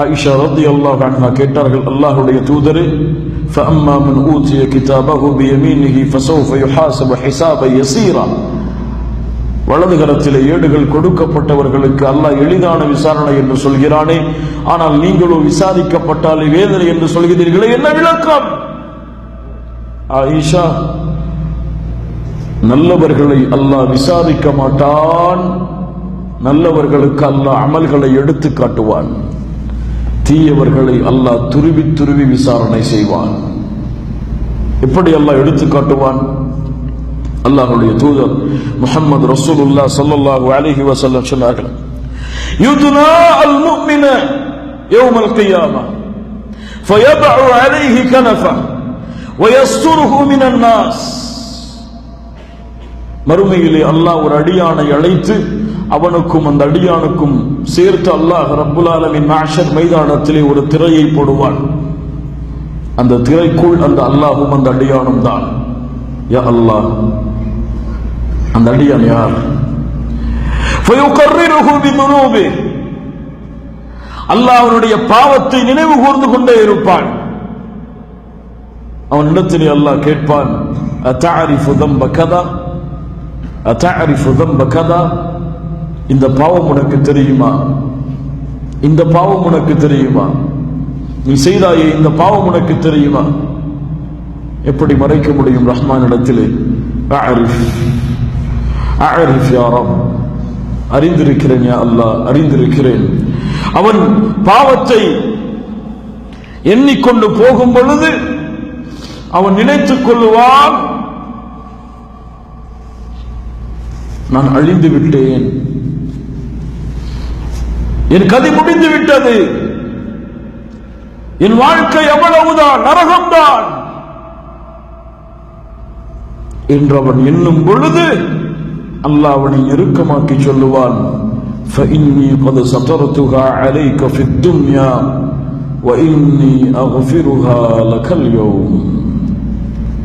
ஆயிஷா ரதி அல்லாஹ் அன்ஹா கேட்டார்கள் அல்லாஹ்வுடைய தூதரே فأما من أوتي كتابه بيمينه فسوف يحاسب حسابا يسيرا வலது கரத்திலே ஏடுகள் கொடுக்கப்பட்டவர்களுக்கு அல்லாஹ் எளிதான விசாரணை என்று சொல்கிறானே ஆனால் நீங்களோ விசாரிக்கப்பட்டாலே வேதனை என்று சொல்கிறீர்களே என்ன விளக்கம் ஆயிஷா நல்லவர்களை அல்லாஹ் விசாரிக்க மாட்டான் நல்லவர்களுக்கு அல்லாஹ் அமல்களை எடுத்து காட்டுவான் தீயவர்களை அல்லாஹ் துருவி துருவி விசாரணை செய்வான் எப்படி அல்லாஹ் எடுத்து காட்டுவான் அல்லாஹ்வுடைய தூதர் முஹம்மது ரசூலுல்லாஹ் ஸல்லல்லாஹு அலைஹி வஸல்லம் சொன்னார்கள் யுதுனா அல் முஃமின யௌமல் கியாமா فيضع عليه كنفه ويستره من الناس மறுமையிலே அல்லாஹ் ஒரு அடியானை அழைத்து அவனுக்கும் அந்த அடியானுக்கும் சேர்த்து அல்லாஹ் ரப்புல் ஆலமின் மாஷர் மைதானத்திலே ஒரு திரையை போடுவான். அந்த திரைக்குள் அந்த அல்லாஹும் அந்த அடியானும் தான். யா அல்லாஹ் அந்த அடியான் யார்? அல்லாஹனுடைய பாவத்தை நினைவு கூர்ந்து கொண்டே இருப்பான். அவன் அவனிடத்திலே அல்லாஹ் கேட்பான் அத்தாரிஃபு தம்ப கதா? அத்தாரிஃபு தம்ப கதா? இந்த பாவம் உனக்கு தெரியுமா? இந்த பாவம் உனக்கு தெரியுமா? நீ செய்தாயே இந்த பாவம் உனக்கு தெரியுமா? எப்படி மறைக்க முடியும் ரஹ்மான் இடத்திலே? அறிந்திருக்கிறேன் யா அல்லாஹ் அறிந்திருக்கிறேன். அவன் பாவத்தை எண்ணிக்கொண்டு போகும் பொழுது அவன் நினைத்துக் கொள்ளுவான் நான் அழிந்து விட்டேன். என் கதை முடிந்து விட்டது என் வாழ்க்கை அவ்வளவுதான் நரகம்தான் என்று அவன் எண்ணும் பொழுது அல்லாஹ் அவனை நெருக்கமாக்கி சொல்லுவான் فإني قد سترتها عليك في الدنيا وإني أغفرها لك اليوم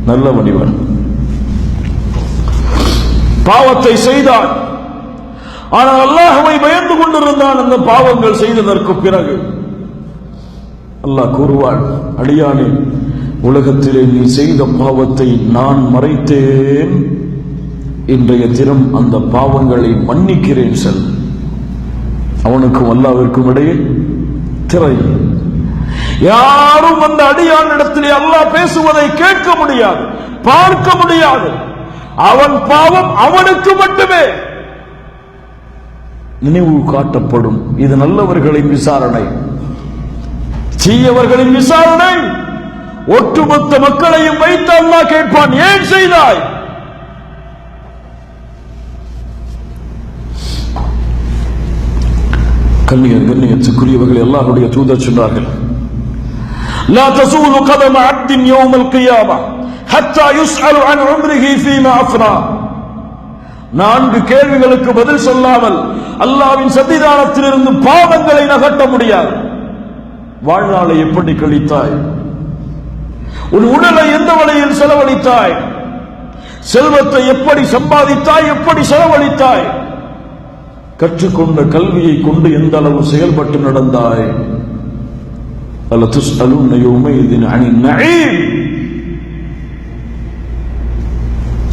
நல்லவன் இவன் பாவத்தை செய்தான் ஆனால் அல்லாஹ்வை பயந்து கொண்டிருந்தான் அந்த பாவங்கள் செய்ததற்கு பிறகு. அல்லாஹ் கூறுவான் அடியானே உலகத்திலே நீ செய்த பாவத்தை நான் மறைத்தேன். இன்றைய தினம் அந்த பாவங்களை மன்னிக்கிறேன் செல். அவனுக்கும் அல்லாவிற்கும் இடையே திரை. யாரும் அந்த அடியான் இடத்திலே அல்லாஹ் பேசுவதை கேட்க முடியாது பார்க்க முடியாது. அவன் பாவம் அவனுக்கு மட்டுமே. நினைவு காட்டப்படும் இது நல்லவர்களின் விசாரணை தீயவர்களின் விசாரணை ஒட்டுமொத்த மக்களையும் வைத்து அல்லாஹ் கேட்பான் ஏன் செய்தாய் கண்ணிய கண்ணியத்துக்குரியவர்கள் எல்லாருடைய தூதர் சொன்னார்கள் لا تزول قدم عبد يوم القيامة حتى يسأل عن عمره فيما أفنى நான்கு கேள்விகளுக்கு பதில் சொல்லாமல் அல்லாவின் சன்னிதானத்திலிருந்து பாவங்களை நகட்ட முடியாது. வாழ்நாளை எப்படி கழித்தாய்? உன் உடலை எந்த வழியில் செலவழித்தாய்? செல்வத்தை எப்படி சம்பாதித்தாய்? எப்படி செலவழித்தாய்? கற்றுக்கொண்ட கல்வியை கொண்டு எந்த அளவு செயல்பட்டு நடந்தாய்? அல்ல துஸ் அலுன் யோமைதின் அணி நகை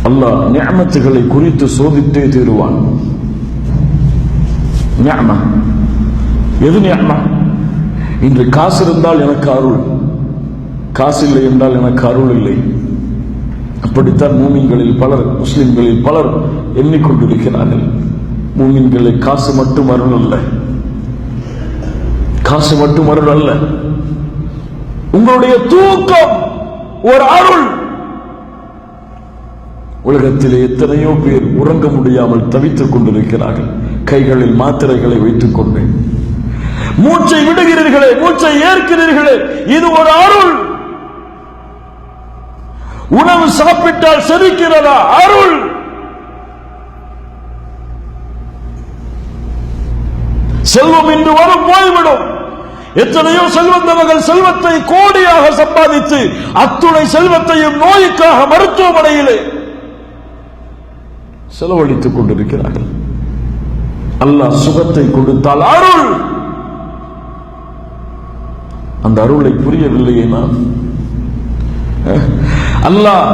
அல்லாஹ் ஞாபத்துகளை குறித்து சோதித்தே தீருவான். நியம. எது நியம? இன்று காசு இருந்தால் எனக்கு அருள். காசு இல்லை என்றால் எனக்கு அருள் இல்லை. அப்படித்தான் மூமின்களில் பலர் முஸ்லிம்களில் பலர் எண்ணிக்கொண்டிருக்கிறார்கள். மூமின்களை காசு மட்டும் அருள் அல்ல. காசு மட்டும் அருள் அல்ல. உங்களுடைய தூக்கம் ஒரு அருள். உலகத்திலே எத்தனையோ பேர் உறங்க முடியாமல் தவித்துக் கொண்டிருக்கிறார்கள். கைகளில் மாத்திரைகளை வைத்துக் கொண்டு மூச்சை விடுகிறீர்களே மூச்சை ஏற்கிறீர்களே இது ஒரு அருள். உணவு சாப்பிட்டால் செரிக்கிறதா? அருள். செல்வம் இன்று வரும் போய்விடும். எத்தனையோ செல்வந்தவர்கள் செல்வத்தை கோடியாக சம்பாதித்து அத்துணை செல்வத்தையும் நோய்க்காக மருத்துவமனையிலே செலவழித்துக் கொண்டிருக்கிறார்கள். அல்லாஹ் சுகத்தை கொடுத்தால் அருள்! அந்த அருளை புரியவில்லையே நான் அல்லாஹ்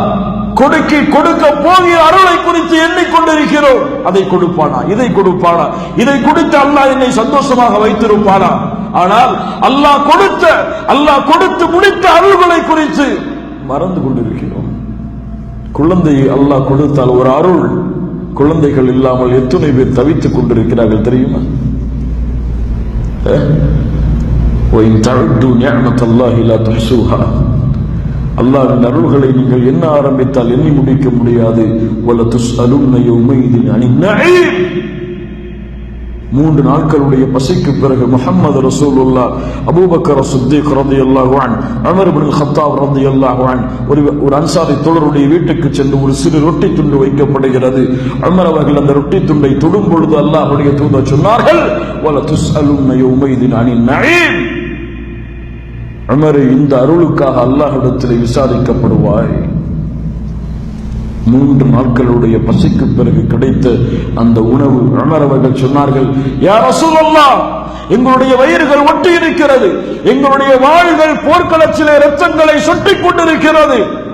கொடுக்க கொடுக்க போகிய அருளை குறித்து எண்ணிக்கொண்டிருக்கிறோம். அதை கொடுப்பானா? இதை கொடுப்பானா? இதை கொடுத்து அல்லாஹ் என்னை சந்தோஷமாக வைத்திருப்பானா? ஆனால் அல்லாஹ் கொடுத்த அல்லாஹ் கொடுத்து முடித்த அருள்களை குறித்து மறந்து கொண்டிருக்கிறோம். குழந்தையை அல்லாஹ் கொடுத்தால் ஒரு அருள். குழந்தைகள் இல்லாமல் எத்தனை பேர் தவித்துக் கொண்டிருக்கிறார்கள் தெரியுமா? அல்லாவின் அருள்களை நீங்கள் என்ன ஆரம்பித்தால் எண்ணி முடிக்க முடியாது. மூன்று நாட்களுடைய பசிக்கு பிறகு முகமது ரசூலுல்லா Abu Bakr Siddiq Rati an Amar bin Khattab Rati an ஒரு ஒரு அன்சாரி தோழருடைய வீட்டுக்கு சென்று ஒரு சிறு ரொட்டி துண்டு வைக்கப்படுகிறது. அமர் அவர்கள் அந்த ரொட்டி துண்டை தொடும் பொழுது அல்லாஹ்வுடைய தூத சொன்னார்கள் வல துஸ் யௌமைதின் அனின் நஈம் உமர் இந்த அருளுக்காக அல்லாஹிடத்தில் விசாரிக்கப்படுவாய். மூன்று நாட்களுடைய பசிக்கு பிறகு கிடைத்த அந்த உணவு. உணர் அவர்கள் சொன்னார்கள் யார் சொல்லலாம் எங்களுடைய வயிறுகள் ஒட்டி இருக்கிறது. எங்களுடைய வாழ்கள் போர்க்களச்சிலே ரத்தங்களை சொட்டிக் கொண்டிருக்கிறது.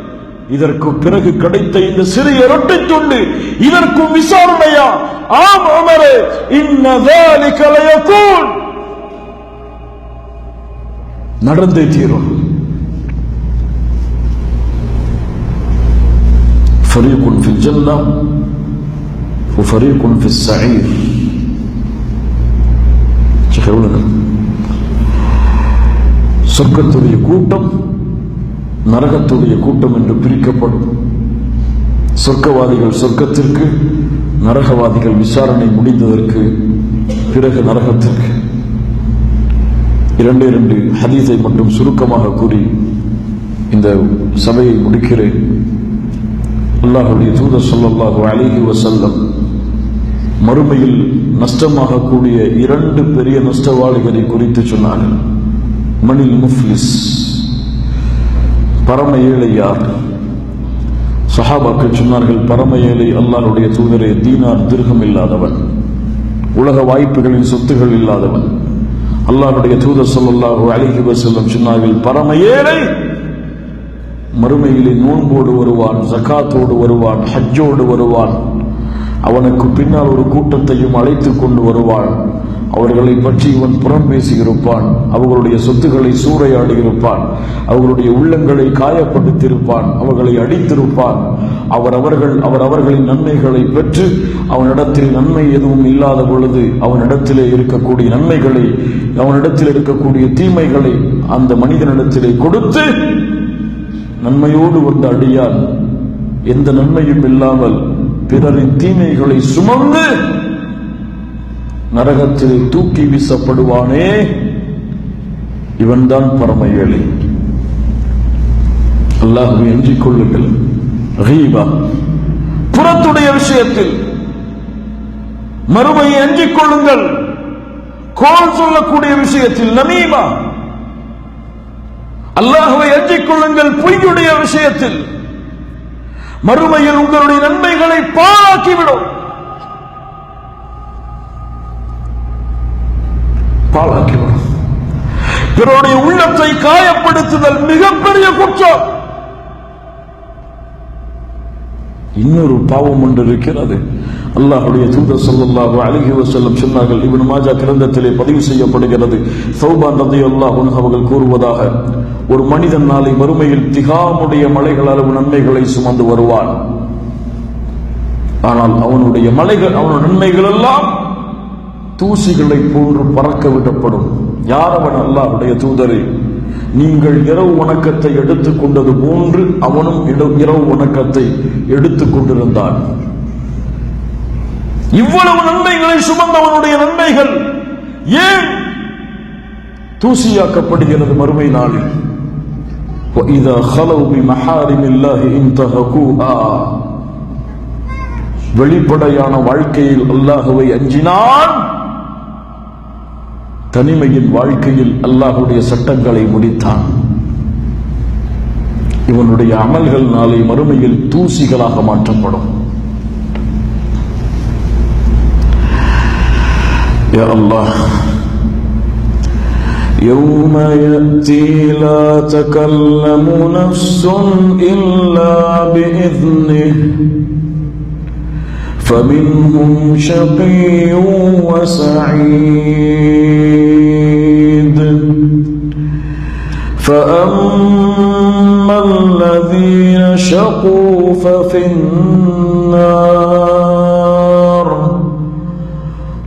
இதற்கு பிறகு கிடைத்த இந்த சிறிய ரொட்டி துண்டு இதற்கும் விசாரணையா? ஆம் அமரே இன்னதாலி கலையக்கூன் நடந்தே தீரும். فريق في الجنة وفريق في السعير شيخ எவ்வளவு நேரம்? சொர்க்கத்துடைய கூட்டம் நரகத்துடைய கூட்டம் என்று பிரிக்கப்படும் சொர்க்கவாதிகள் சொர்க்கத்திற்கு நரகவாதிகள் விசாரணை முடிந்ததற்கு பிறகு நரகத்திற்கு இரண்டு இரண்டு ஹதீஸை மட்டும் சுருக்கமாக கூறி இந்த சபையை முடிக்கிறேன் அல்லாஹுடைய தூதர் சொல்லல்லாஹு அலிஹி வசல்லம் மறுமையில் நஷ்டமாகக்கூடிய இரண்டு பெரிய நஷ்டவாளிகளை குறித்து சொன்னார்கள். மணில் முஃப்லிஸ் பரம ஏழை யார்? சஹாபாக்கள் சொன்னார்கள் பரம ஏழை அல்லாஹுடைய தூதரே தீனார் திருகம் இல்லாதவன் உலக வாய்ப்புகளின் சொத்துகள் இல்லாதவன். அல்லாஹ்வுடைய தூதர் சொல்லல்லாஹு அலிஹி வசல்லம் சொன்னார்கள் பரம ஏழை மறுமையிலே நோன்போடு வருவான் ஜக்காத்தோடு வருவான் ஹஜ்ஜோடு வருவான். அவனுக்கு பின்னால் ஒரு கூட்டத்தையும் அழைத்து கொண்டு வருவான். அவர்களை பற்றி இவன் புறம் பேசியிருப்பான். அவர்களுடைய சொத்துக்களை சூறையாடி இருப்பான் அவர்களுடைய உள்ளங்களை காயப்படுத்தியிருப்பான். அவர்களை அடித்திருப்பான். அவர் அவர்கள் அவர் அவர்களின் நன்மைகளை பெற்று அவனிடத்தில் நன்மை எதுவும் இல்லாத பொழுது அவனிடத்திலே இருக்கக்கூடிய நன்மைகளை அவனிடத்தில் இருக்கக்கூடிய தீமைகளை அந்த மனிதனிடத்திலே கொடுத்து நன்மையோடு வந்த அடியான். எந்த நன்மையும் இல்லாமல் பிறரின் தீமைகளை சுமந்து நரகத்திலே தூக்கி வீசப்படுவானே. இவன்தான் பரம ஏழை. அல்லாஹுவை எஞ்சிக் கொள்ளுங்கள். ரீபா புறத்துடைய விஷயத்தில் மறுமையை எஞ்சிக் கொள்ளுங்கள். கோல் சொல்லக்கூடிய விஷயத்தில் நமீமா அல்லாஹுவை அஞ்சிக் கொள்ளுங்கள் பொய்யுடைய விஷயத்தில். மறுமையில் உங்களுடைய நன்மைகளை பாழாக்கிவிடும். பாழாக்கிவிடும். பிறருடைய உள்ளத்தை காயப்படுத்துதல் மிகப்பெரிய குற்றம். இன்னொரு பாவம் ஒன்று இருக்கிறது. அல்லாஹுடைய தூதர் சொல்லல்லாஹு அழகி வசல்லம் சொன்னார்கள் இவன் மாஜா கிரந்தத்திலே பதிவு செய்யப்படுகிறது. சௌபான் ரதி அன்ஹு அவர்கள் கூறுவதாக ஒரு மனிதன் நாளை மறுமையில் திகாமுடைய மலைகள் அளவு நன்மைகளை சுமந்து வருவான். ஆனால் அவனுடைய மலைகள் அவனுடைய நன்மைகள் எல்லாம் தூசிகளை போன்று பறக்க விடப்படும். யார் அவன்? அல்லாஹுடைய தூதரே. நீங்கள் இரவு வணக்கத்தை எடுத்துக் கொண்டது போன்று அவனும் இட- இரவு வணக்கத்தை எடுத்துக் கொண்டிருந்தான் இவ்வளவு நன்மைகளை சுமந்தவனுடைய நன்மைகள் ஏன் தூசியாக்கப்படுகிறது மறுமை நாளில் وَإِذَا خَلَوْا بِمَحَارِمِ اللَّهِ انْتَهَكُوهَا வெளிப்படையான வாழ்க்கையில் அல்லாஹுவை அஞ்சினான் தனிமையின் வாழ்க்கையில் அல்லாஹுடைய சட்டங்களை முடித்தான் இவனுடைய அமல்கள் நாளை மறுமையில் தூசிகளாக மாற்றப்படும் யா அல்லாஹ் يوم يأتي لا تكلم نفس إلا بإذنه فمنهم شقي وسعيد. فأما الذين شقوا ففي النار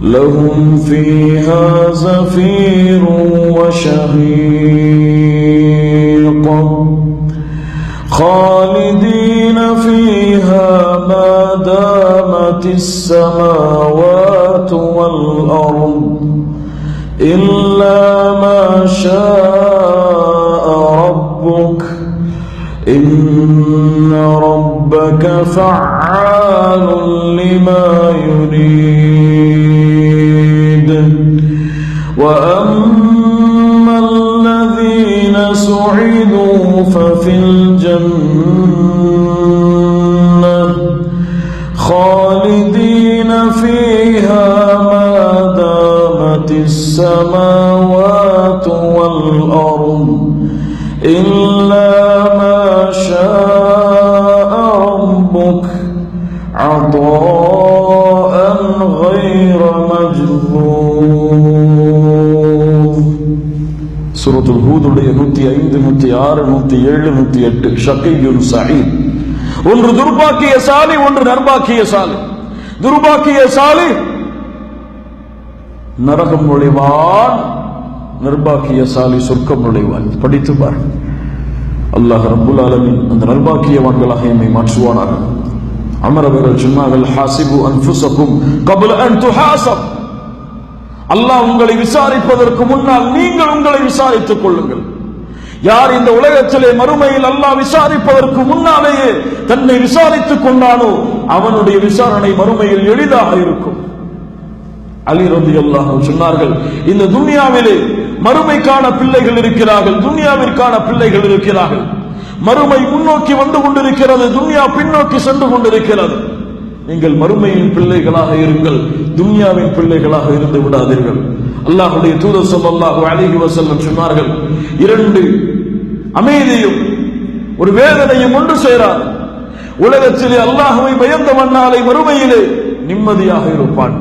لهم فيها زفير وشهيق. خالدين فيها ما السماوات والأرض إلا ما شاء ربك. إن ربك فعال لما يريد. وأما الذين سعدوا ففي شاء ربك عطاء غير مجذوذ சூரத்துல் ஹூதுடைய நூத்தி ஐந்து நூத்தி ஆறு நூத்தி ஏழு நூத்தி எட்டு ஷகியுன் சயீத் ஒன்று துர்பாக்கியசாலி ஒன்று நர்பாக்கியசாலி துர்பாக்கியசாலி நரகம் நுழைவான் நிர்பாக்கியசாலி சொர்க்கம் நுழைவான் படித்து பார் அல்லாஹ் ரபுல் ஆலமீன் அந்த நர்பாக்கியவான்களாக என்னை மாற்றுவானாக. அமரவர்கள் சொன்னார்கள் ஹாசிபு அன்ஃபுசக்கும் கபுல அன் துஹாசப் அல்லாஹ் உங்களை விசாரிப்பதற்கு முன்னால் நீங்கள் உங்களை விசாரித்துக் கொள்ளுங்கள். யார் இந்த உலகத்திலே மறுமையில் அல்லாஹ் விசாரிப்பதற்கு முன்னாலேயே தன்னை விசாரித்துக் கொண்டானோ அவனுடைய விசாரணை மறுமையில் எளிதாக இருக்கும். அலி ரபி அல்லாஹ் சொன்னார்கள் இந்த துன்யாவிலே மறுமைக்கான பிள்ளைகள் இருக்கிறார்கள் துன்யாவிற்கான பிள்ளைகள் இருக்கிறார்கள். மறுமை முன்னோக்கி வந்து கொண்டிருக்கிறது துன்யா பின்னோக்கி சென்று கொண்டிருக்கிறது. நீங்கள் மறுமையின் பிள்ளைகளாக இருங்கள் துன்யாவின் பிள்ளைகளாக இருந்து விடாதீர்கள். அல்லாஹுடைய தூதர் சொல்லாஹு அழகி வசல்லம் சொன்னார்கள் இரண்டு அமைதியும் ஒரு வேதனையும் ஒன்று சேராது. உலகத்திலே அல்லாஹுவை பயந்த மண்ணாலை மறுமையிலே நிம்மதியாக இருப்பான்.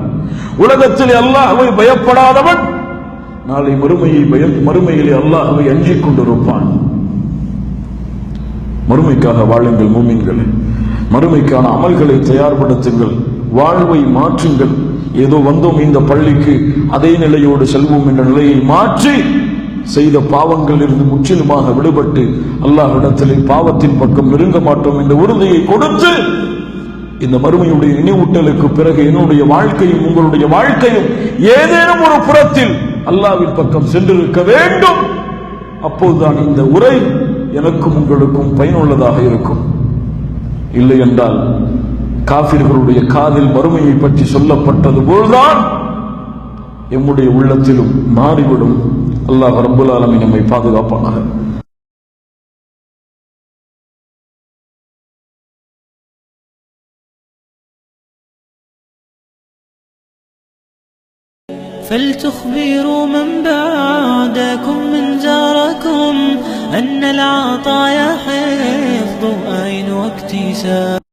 உலகத்தில் அல்லாஹுவை பயப்படாதவன் நாளை மறுமையை பயம் மறுமையிலே அல்லாஹுவை அஞ்சிக் கொண்டிருப்பான். மறுமைக்காக வாழுங்கள் மூமின்கள். மறுமைக்கான அமல்களை தயார்படுத்துங்கள். வாழ்வை மாற்றுங்கள். ஏதோ வந்தோம் இந்த பள்ளிக்கு அதே நிலையோடு செல்வோம் என்ற நிலையை மாற்றி செய்த பாவங்கள் இருந்து முற்றிலுமாக விடுபட்டு அல்லாஹ்விடத்திலே பாவத்தின் பக்கம் நெருங்க மாட்டோம் என்ற உறுதியை கொடுத்து இந்த மறுமையுடைய நினைவூட்டலுக்கு பிறகு என்னுடைய வாழ்க்கையும் உங்களுடைய வாழ்க்கையும் ஏதேனும் ஒரு புறத்தில் அல்லாவின் பக்கம் சென்றிருக்க வேண்டும். அப்போதுதான் இந்த உரை எனக்கும் உங்களுக்கும் பயனுள்ளதாக இருக்கும். இல்லை என்றால் காபிர்களுடைய காதில் மறுமையை பற்றி சொல்லப்பட்டது போல்தான் எம்முடைய உள்ளத்திலும் மாறிவிடும். அல்லாஹ் ரபுல் ஆலமி நம்மை பாதுகாப்பானாக. فلتخبروا من بعدكم من زاركم أن العطايا حفظ أين واكتساب.